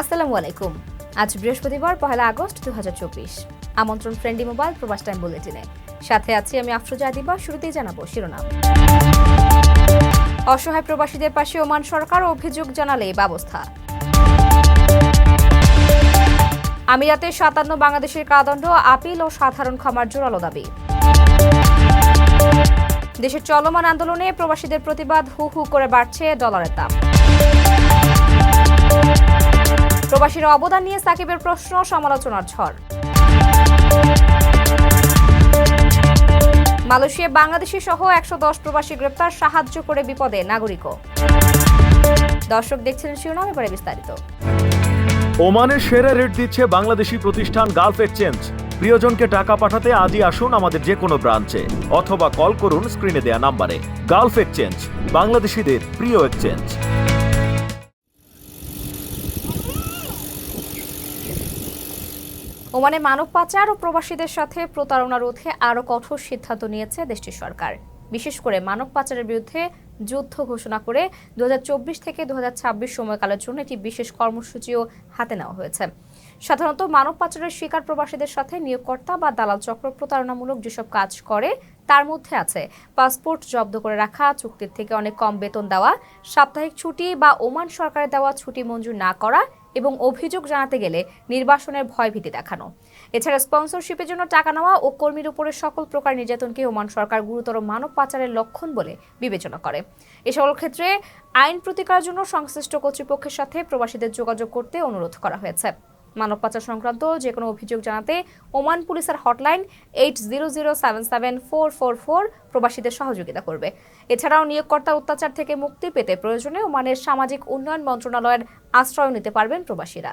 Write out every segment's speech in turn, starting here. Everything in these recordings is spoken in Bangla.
আসসালামু আলাইকুম। আজ বৃহস্পতিবার, পহেলা আগস্ট দু আমন্ত্রণ ফ্রেন্ডলি মোবাইল প্রবাস টাইম বুলেটিনে। সাথে আছি আমি আফরোজা আদিবা শুরুতেই জানাব শিরোনাম। অসহায় প্রবাসীদের পাশে ওমান সরকার অভিযোগ জানালে ব্যবস্থা। আমিরাতে সাতান্ন বাংলাদেশের কারাদণ্ড, আপিল ও সাধারণ ক্ষমার জোরালো দাবি। দেশের চলমান আন্দোলনে প্রবাসীদের প্রতিবাদ হু হু করে বাড়ছে ডলারের দাম। প্রবাসীর অবদান নিয়ে সাকিবের প্রশ্ন, সমালোচনার ঝড়। মালয়েশিয়া, বাংলাদেশি সহ একশো দশ প্রবাসী গ্রেপ্তার, সাহায্য করে বিপদে নাগরিকও। দর্শক দেখছিলেন শিরোনাম, এবারে বিস্তারিত। ওমানের সেরা রেট দিচ্ছে বাংলাদেশি প্রতিষ্ঠান গালফ এক্সচেঞ্জ। প্রিয়জনকে টাকা পাঠাতে আজই আসুন আমাদের যে কোনো ব্রাঞ্চে, অথবা কল করুন স্ক্রিনে দেয়া নাম্বারে। গালফ এক্সচেঞ্জ, বাংলাদেশিদের প্রিয় এক্সচেঞ্জ। ওমানে মানব পাচার ও প্রবাসীদের সাথে প্রতারণা রোধে আরও কঠোর সিদ্ধান্ত নিয়েছে দেশটির সরকার। বিশেষ করে মানব পাচারের বিরুদ্ধে যুদ্ধ ঘোষণা করে দু হাজার চব্বিশ থেকে দু হাজার ছাব্বিশ সময়কালের জন্য একটি বিশেষ কর্মসূচিও হাতে নেওয়া হয়েছে। সাধারণত মানব পাচারের শিকার প্রবাসীদের সাথে নিয়োগকর্তা বা দালাল চক্র প্রতারণামূলক যেসব কাজ করে, তার মধ্যে আছে পাসপোর্ট জব্দ করে রাখা, চুক্তির থেকে অনেক কম বেতন দেওয়া, সাপ্তাহিক ছুটি বা ওমান সরকারের দেওয়া ছুটি মঞ্জুর না করা এবং অভিযোগ জানাতে গেলে নির্বাসনের ভয়ভীতি দেখানো। এছাড়া স্পন্সরশিপের জন্য টাকা নেওয়া ও কর্মীর উপরে সকল প্রকার নির্যাতনকে ওমান সরকার গুরুতর মানব পাচারের লক্ষণ বলে বিবেচনা করে। এ সকল ক্ষেত্রে আইন প্রতিকার জন্য সংশ্লিষ্ট কর্তৃপক্ষের সাথে প্রবাসীদের যোগাযোগ করতে অনুরোধ করা হয়েছে। মানব পাচার সংক্রান্ত যে কোনো অভিযোগ জানাতে ওমান পুলিশের hotline eight zero zero seven seven four four four প্রবাসীদের সহযোগিতা করবে। এছাড়াও নিয়োগকর্তা অত্যাচার থেকে মুক্তি পেতে প্রয়োজনে ওমানের সামাজিক উন্নয়ন মন্ত্রণালয়ের আশ্রয় নিতে পারবেন প্রবাসীরা।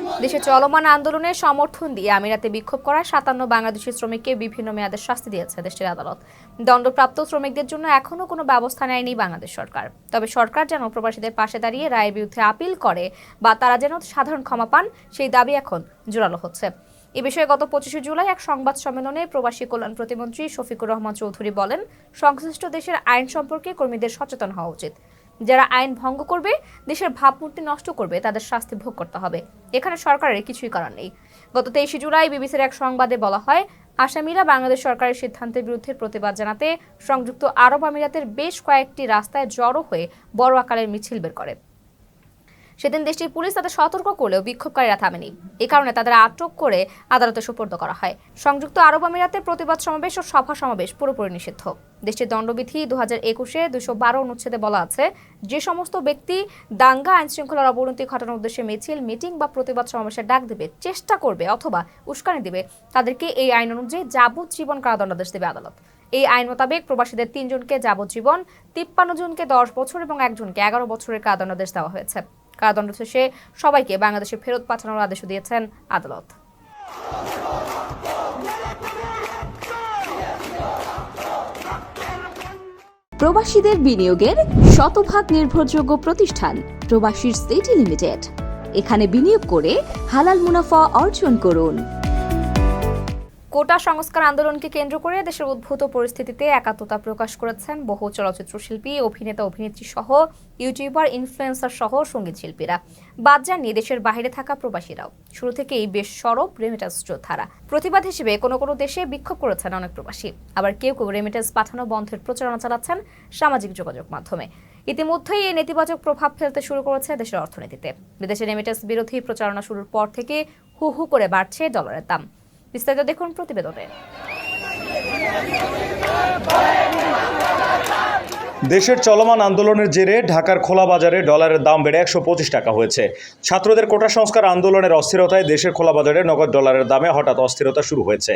দেশে চলমান আন্দোলনের সমর্থন দিয়ে আমিরাতে বিক্ষোভ করা সাতান্ন বাংলাদেশি শ্রমিককে বিভিন্ন মেয়াদে শাস্তি দিয়েছে দেশের আদালত। দণ্ডপ্রাপ্ত শ্রমিকদের জন্য এখনও কোনো ব্যবস্থা নেয়নি বাংলাদেশ সরকার। তবে সরকার যেন প্রবাসীদের পাশে দাঁড়িয়ে রায়ের বিরুদ্ধে আপিল করে বা তারা যেন সাধারণ ক্ষমা পান, সেই দাবি এখন জোরালো হচ্ছে। এ বিষয়ে গত পঁচিশে জুলাই এক সংবাদ সম্মেলনে প্রবাসী কল্যাণ প্রতিমন্ত্রী শফিকুর রহমান চৌধুরী বলেন, সংশ্লিষ্ট দেশের আইন সম্পর্কে কর্মীদের সচেতন হওয়া উচিত। যারা আইন ভঙ্গ করবে, দেশের ভাবমূর্তি নষ্ট করবে, তাদের শাস্তি ভোগ করতে হবে। এখানে সরকারের কিছুই করার নেই। গত তেইশে জুলাই বিবিসির এক সংবাদে বলা হয়, আসামিরা বাংলাদেশ সরকারের সিদ্ধান্তের বিরুদ্ধে প্রতিবাদ জানাতে সংযুক্ত আরব আমিরাতের বেশ কয়েকটি রাস্তায় জড়ো হয়ে বড় আকারের মিছিল বের করে। সেদিন দেশটির পুলিশ তাদের সতর্ক করলেও বিক্ষোভকারীরা থামেনি। এ কারণে তাদের আটক করে আদালতে সুপর্দ করা হয়। সংযুক্ত আরব আমিরাতের প্রতিবাদ সমাবেশ ও সভা সমাবেশ পুরোপুরি নিষিদ্ধ। দেশটির দণ্ডবিধি দু হাজার একুশে দুশো বারো অনুচ্ছেদে বলা আছে, যে সমস্ত ব্যক্তি দাঙ্গা আইন শৃঙ্খলার অবনতি ঘটানোর উদ্দেশ্যে মিছিল, মিটিং বা প্রতিবাদ সমাবেশের ডাক দেবে, চেষ্টা করবে অথবা উস্কানি দেবে, তাদেরকে এই আইন অনুযায়ী যাবজ্জীবন কারাদণ্ডাদেশ দেবে আদালত। এই আইন মোতাবেক প্রবাসীদের তিনজনকে যাবজ্জীবন, তিপ্পান্ন জনকে দশ বছর এবং একজনকে এগারো বছরের কারাদণ্ডাদেশ দেওয়া হয়েছে। কারাদণ্ড শেষে সবাইকে বাংলাদেশে ফেরত পাঠানোর আদেশ দিয়েছেন আদালত। প্রবাসীদের বিনিয়োগের শতভাগ নির্ভরযোগ্য প্রতিষ্ঠান প্রবাসীর সিটি লিমিটেড। এখানে বিনিয়োগ করে হালাল মুনাফা অর্জন করুন। কোটা সংস্কার আন্দোলনকে কেন্দ্র করে দেশের উদ্ভূত পরিস্থিতিতে একাত্মতা প্রকাশ করেছেন বহু চলচ্চিত্র শিল্পী, অভিনেতা, অভিনেত্রী সহ ইউটিউবার ইনফ্লুয়েন্সার সহ সংগীত শিল্পীরা। বাদ জানিয়ে দেশের বাইরে থাকা প্রবাসীরাও। শুরু থেকেই বেশ সরব রেমিটান্স যোদ্ধারা। প্রতিবাদ হিসেবে কোনো কোনো দেশে বিক্ষোভ করেছেন অনেক প্রবাসী। আবার কেউ কেউ রেমিটেন্স পাঠানো বন্ধের প্রচারণা চালাচ্ছেন সামাজিক যোগাযোগ মাধ্যমে। ইতিমধ্যেই এই নেতিবাচক প্রভাব ফেলতে শুরু করেছে দেশের অর্থনীতিতে। বিদেশে রেমিটেন্স বিরোধী প্রচারণা শুরুর পর থেকে হু হু করে বাড়ছে ডলারের দাম। বিস্তারিত দেখুন প্রতিবেদনে। দেশের চলমান আন্দোলনের জেরে ঢাকার খোলা বাজারে ডলারের দাম বেড়ে একশো পঁচিশ টাকা হয়েছে। ছাত্রদের কোটা সংস্কার আন্দোলনের অস্থিরতায় দেশের খোলা বাজারে নগদ ডলারের দামে হঠাৎ অস্থিরতা শুরু হয়েছে।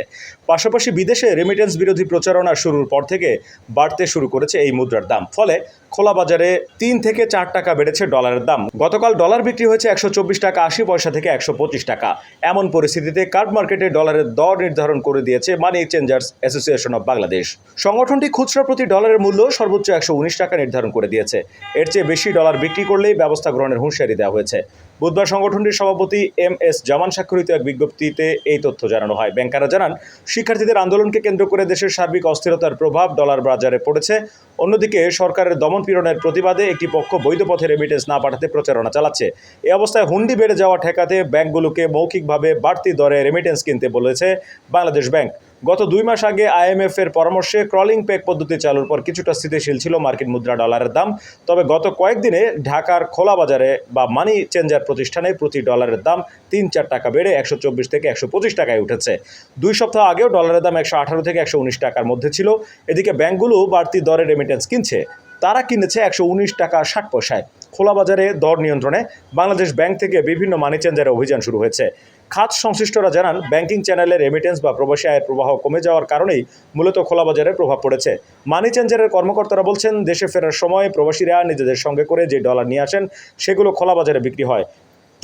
পাশাপাশি বিদেশে রেমিটেন্স বিরোধী প্রচারণা শুরুর পর থেকে বাড়তে শুরু করেছে এই মুদ্রার দাম। ফলে খোলা বাজারে তিন থেকে চার টাকা বেড়েছে ডলারের দাম। গতকাল ডলার বিক্রি হয়েছে একশো চব্বিশ টাকা, আশি পয়সা থেকে একশো পঁচিশ টাকা। এমন পরিস্থিতিতে কার্ড মার্কেটে ডলারের দর নির্ধারণ করে দিয়েছে money exchangers association of Bangladesh. সংগঠনটি খুচরা প্রতি ডলারের মূল্য সর্বোচ্চ একশো উনিশ টাকা নির্ধারণ করে দিয়েছে। এর চেয়ে বেশি ডলার বিক্রি করলেই ব্যবস্থা গ্রহণের হুঁশিয়ারি দেওয়া হয়েছে। বুধবার সংগঠনটির সভাপতি এম এস জামান স্বাক্ষরিত এক বিজ্ঞপ্তিতে এই তথ্য জানানো হয়। ব্যাংকাররা জানান, শিক্ষার্থীদের আন্দোলনকে কেন্দ্র করে দেশের সার্বিক অস্থিরতার প্রভাব ডলার বাজারে পড়েছে। অন্যদিকে, সরকারের দমন পীড়নের প্রতিবাদে একটি পক্ষ বৈধ পথে রেমিটেন্স না পাঠাতে প্রচারণা চালাচ্ছে। এ অবস্থায় হুন্ডি বেড়ে যাওয়া ঠেকাতে ব্যাংকগুলোকে মৌখিকভাবে বাড়তি দরে রেমিটেন্স কিনতে বলেছে বাংলাদেশ ব্যাংক। গত দুই মাস আগে আইএমএফ এর পরামর্শে ক্রলিং পেক পদ্ধতি চালুর পর কিছুটা স্থিতিশীল ছিল মার্কিন মুদ্রা ডলারের দাম। তবে গত কয়েকদিনে ঢাকার খোলা বাজারে বা মানি চেঞ্জার প্রতিষ্ঠানে প্রতি ডলারের দাম তিন চার টাকা বেড়ে একশো চব্বিশ থেকে একশো পঁচিশ টাকায় উঠেছে। দুই সপ্তাহ আগেও ডলারের দাম একশো আঠারো থেকে একশো উনিশ টাকার মধ্যে ছিল। এদিকে ব্যাংকগুলো বাড়তি দরে রেমিটেন্স কিনছে। তারা কিনেছে একশো উনিশ টাকা ষাট পয়সায়। খোলা বাজারে দর নিয়ন্ত্রণে বাংলাদেশ ব্যাংক থেকে বিভিন্ন মানি চেঞ্জারে অভিযান শুরু হয়েছে। খাত সংশ্লিষ্টরা জানান, ব্যাংকিং চ্যানেলের রেমিটেন্স বা প্রবাসী আয়ের প্রবাহ কমে যাওয়ার কারণেই মূলত খোলা বাজারে প্রভাব পড়েছে। মানি চেঞ্জারের কর্মকর্তারা বলছেন, দেশে ফেরার সময় প্রবাসীরা নিজেদের সঙ্গে করে যে ডলার নিয়ে আসেন, সেগুলো খোলা বাজারে বিক্রি হয়।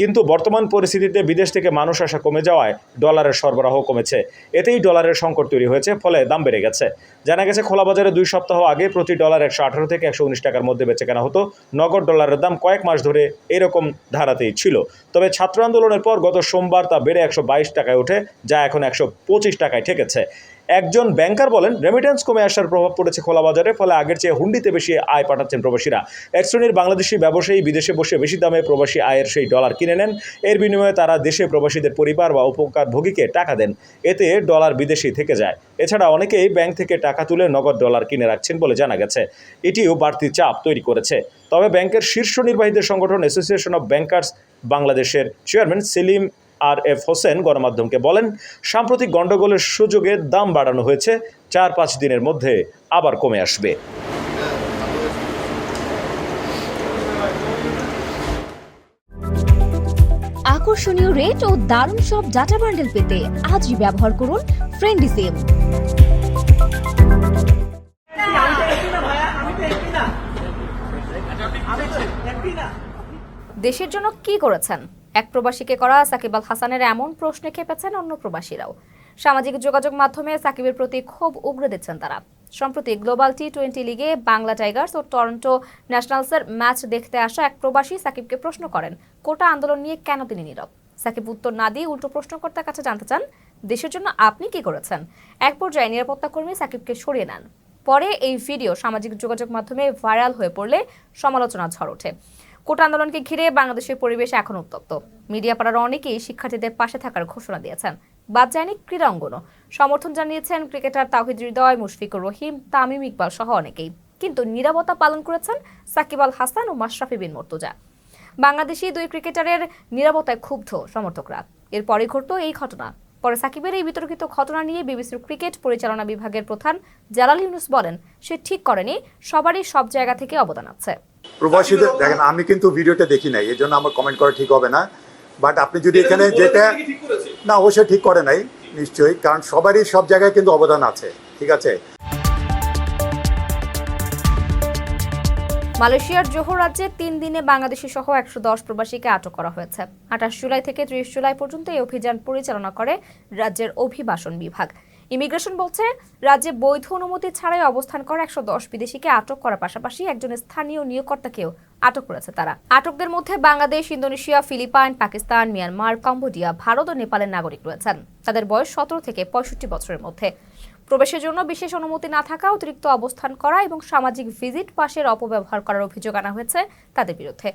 কিন্তু বর্তমান পরিস্থিতিতে বিদেশ থেকে মানুষ আসা কমে যাওয়ায় ডলারের সরবরাহ কমেছে। এতেই ডলারের সংকট তৈরি হয়েছে, ফলে দাম বেড়ে গেছে। জানা গেছে খোলা বাজারে দুই সপ্তাহ আগে প্রতি ডলার একশো আঠারো থেকে একশো উনিশ টাকার মধ্যে বেচে কেনা হতো। নগদ ডলারের দাম কয়েক মাস ধরে এরকম ধারাতেই ছিল। তবে ছাত্র আন্দোলনের পর গত সোমবার তা বেড়ে একশো বাইশ টাকায় ওঠে, যা এখন একশো পঁচিশ টাকায় ঠেকেছে। একজন ব্যাংকার বলেন রেমিটেন্স কমে আসার প্রভাব পড়েছে খোলা বাজারে, ফলে আগের চেয়ে হুন্ডিতে বেশি আয় পাঠাচ্ছেন প্রবাসীরা। এক শ্রেণির বাংলাদেশি ব্যবসায়ী বিদেশে বসে বেশি দামে প্রবাসী আয়ের সেই ডলার কিনে নেন। এর বিনিময়ে তারা দেশে প্রবাসীদের পরিবার বা উপকার ভোগীকে টাকা দেন। এতে ডলার বিদেশি থেকে যায়। এছাড়া অনেকেই ব্যাংক থেকে টাকা তুলে নগদ ডলার কিনে রাখছেন বলে জানা গেছে। এটিও বাড়তি চাপ তৈরি করেছে। তবে ব্যাংকের শীর্ষ নির্বাহীদের সংগঠন অ্যাসোসিয়েশন অব ব্যাংকার্স বাংলাদেশের chairman Selim R F Hossain গণমাধ্যমকে বলেন সাম্প্রতিক গণ্ডগোলের সুযোগে দাম বাড়ানো হয়েছে চার পাঁচ দিনের মধ্যে আবার কমে আসবে। আকর্ষণীয় রেট ও দারুণ সব ডাটা বান্ডেল পেতে আজই ব্যবহার করুন ফ্রেন্ডি সিম দেশের জন্য কি করেছেন? এক প্রবাসীকে করা সাকিব আল হাসানের এমন প্রশ্নে খেপেছেন অন্য প্রবাসীরাও। সামাজিক যোগাযোগ মাধ্যমে সাকিবের প্রতি ক্ষোভ উগড়ে দিচ্ছেন তারা। সম্প্রতি গ্লোবাল টি টোয়েন্টি লিগে বাংলা টাইগার্স ও টরন্টো ন্যাশনালসের ম্যাচ দেখতে আসা এক প্রবাসী সাকিবকে প্রশ্ন করেন, কোটা আন্দোলন নিয়ে কেন তিনি নীরব? সাকিব উত্তর না দিয়ে উল্টো প্রশ্নকর্তার কাছে জানতে চান, দেশের জন্য আপনি কি করেছেন? এক পর্যায়ে নিরাপত্তা কর্মী সাকিবকে সরিয়ে নেন। পরে এই ভিডিও সামাজিক যোগাযোগ মাধ্যমে ভাইরাল হয়ে পড়লে সমালোচনা ঝড় ওঠে। কোটা আন্দোলনকে ঘিরে বাংলাদেশের পরিবেশ এখন উত্তপ্ত। মিডিয়া পাড়ার অনেকেই শিক্ষার্থীদের পাশে থাকার ঘোষণা দিয়েছেন। বাদ যায়নি ক্রীড়া অঙ্গনও। সমর্থন জানিয়েছেন ক্রিকেটার তাহিদ হৃদয়, মুশফিকুর রহিম, তামিম ইকবাল সহ অনেকেই। কিন্তু নিরাপত্তা পালন করেছেন সাকিব আল হাসান ও মাশরাফি বিন মর্তুজা। বাংলাদেশি দুই ক্রিকেটারের নিরাপত্তায় ক্ষুব্ধ সমর্থকরা। এরপরে ঘটল এই ঘটনা। পরে সাকিবের এই বিতর্কিত ঘটনা নিয়ে বিবিসির ক্রিকেট পরিচালনা বিভাগের প্রধান জালাল ইউনুস বলেন, সে ঠিক করেনি। সবারই সব জায়গা থেকে অবদান আছে। প্রবাসীদের দেখেন আমি কিন্তু ভিডিওটা দেখি নাই এই জন্য আমার কমেন্ট করা ঠিক হবে না। বাট আপনি যদি এখানে যেটা না অবশ্যই ঠিক করে নাই নিশ্চয়ই কারণ সবারই সব জায়গায় কিন্তু অবদান আছে ঠিক আছে? মালয়েশিয়ার জোহর রাজ্যে তিন দিনে বাংলাদেশি সহ একশো দশ প্রবাসীকে আটক করা হয়েছে। আঠাশ জুলাই থেকে ত্রিশ জুলাই পর্যন্ত এই অভিযান পরিচালনা করে রাজ্যের অভিবাসন বিভাগ। ইমিগ্রেশন বলছে, রাজ্যে বৈধ অনুমতি ছাড়াই অবস্থান করা একশো দশ বিদেশিকে আটক করার পাশাপাশি একজন স্থানীয় নিয়োগকর্তাকেও আটক করেছে তারা। আটকদের মধ্যে Bangladesh, Indonesia, Philippines, Pakistan, Myanmar, Cambodia, Bharat ও নেপালের নাগরিক রয়েছেন। তাদের বয়স সতেরো থেকে পঁয়ষট্টি বছরের মধ্যে। প্রবেশের জন্য বিশেষ অনুমতি না থাকা অতিরিক্ত অবস্থান করা এবং সামাজিক ভিজিট পাসের অপব্যবহার করার অভিযোগ আনা হয়েছে তাদের বিরুদ্ধে।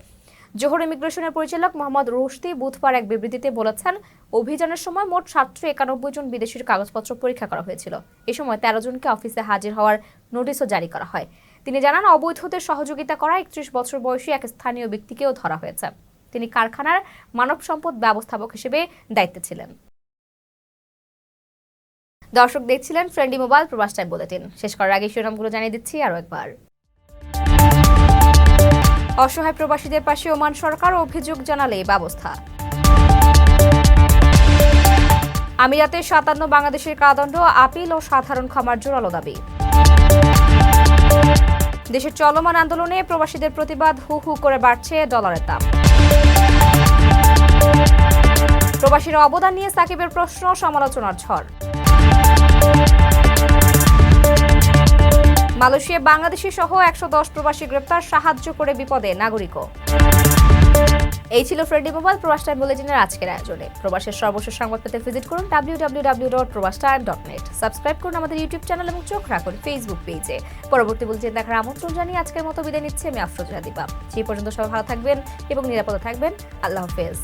জোহর ইমিগ্রেশনের পরিচালক মোহাম্মদ রুশদি বুধবার এক বিবৃতিতে বলেছেন, অভিযানের সময় মোট সাতশো একানব্বই জন বিদেশির কাগজপত্র পরীক্ষা করা হয়েছিল। এ সময় তেরো জনকে অফিসে হাজির হওয়ার নোটিশও জারি করা হয়। তিনি জানান, অবৈধদের সহযোগিতা করা একত্রিশ বছর বয়সী এক স্থানীয় ব্যক্তিকেও ধরা হয়েছে। তিনি কারখানার মানব সম্পদ ব্যবস্থাপক হিসেবে দায়িত্বে ছিলেন। দর্শক দেখছিলেন ফ্রেন্ডলি মোবাইল, প্রবাস টাইম বুলেটিন। শেষ করার আগে শিরোনামগুলো জানিয়ে দিচ্ছি আরও একবার। অসহায় প্রবাসীদের পাশে ওমান সরকার অভিযোগ জানালে ব্যবস্থা। আমিরাতে সাতান্ন বাংলাদেশের কারাদণ্ড, আপিল ও সাধারণ ক্ষমার জোরালো দাবি। দেশের চলমান আন্দোলনে প্রবাসীদের প্রতিবাদ হু হু করে বাড়ছে ডলারের দাম। প্রবাসীর অবদান নিয়ে সাকিবের প্রশ্ন, সমালোচনার ঝড়। মালয়েশিয়া, বাংলাদেশি সহ একশো দশ প্রবাসী গ্রেপ্তার, সাহায্য করে বিপদে নাগরিকও। এই ছিল ফ্রেন্ডি মোবাইল প্রবাস টাইম বুলেটিনের আজকের আয়োজনে। প্রবাসের সর্বশেষ সংবাদ পেতে ভিজিট করুন ডাব্লিউ ডাব্লিউ সাবস্ক্রাইব করুন আমাদের ইউটিউব চ্যানেল এবং চোখ রাখুন ফেসবুক পেজে পরবর্তী বুলেটিন দেখার আমন্ত্রণ জানিয়ে আজকের মতো বিদায় নিচ্ছি আমি আফরোজা দিবা। সেই পর্যন্ত সবাই ভালো থাকবেন এবং নিরাপদে থাকবেন। আল্লাহ হাফেজ।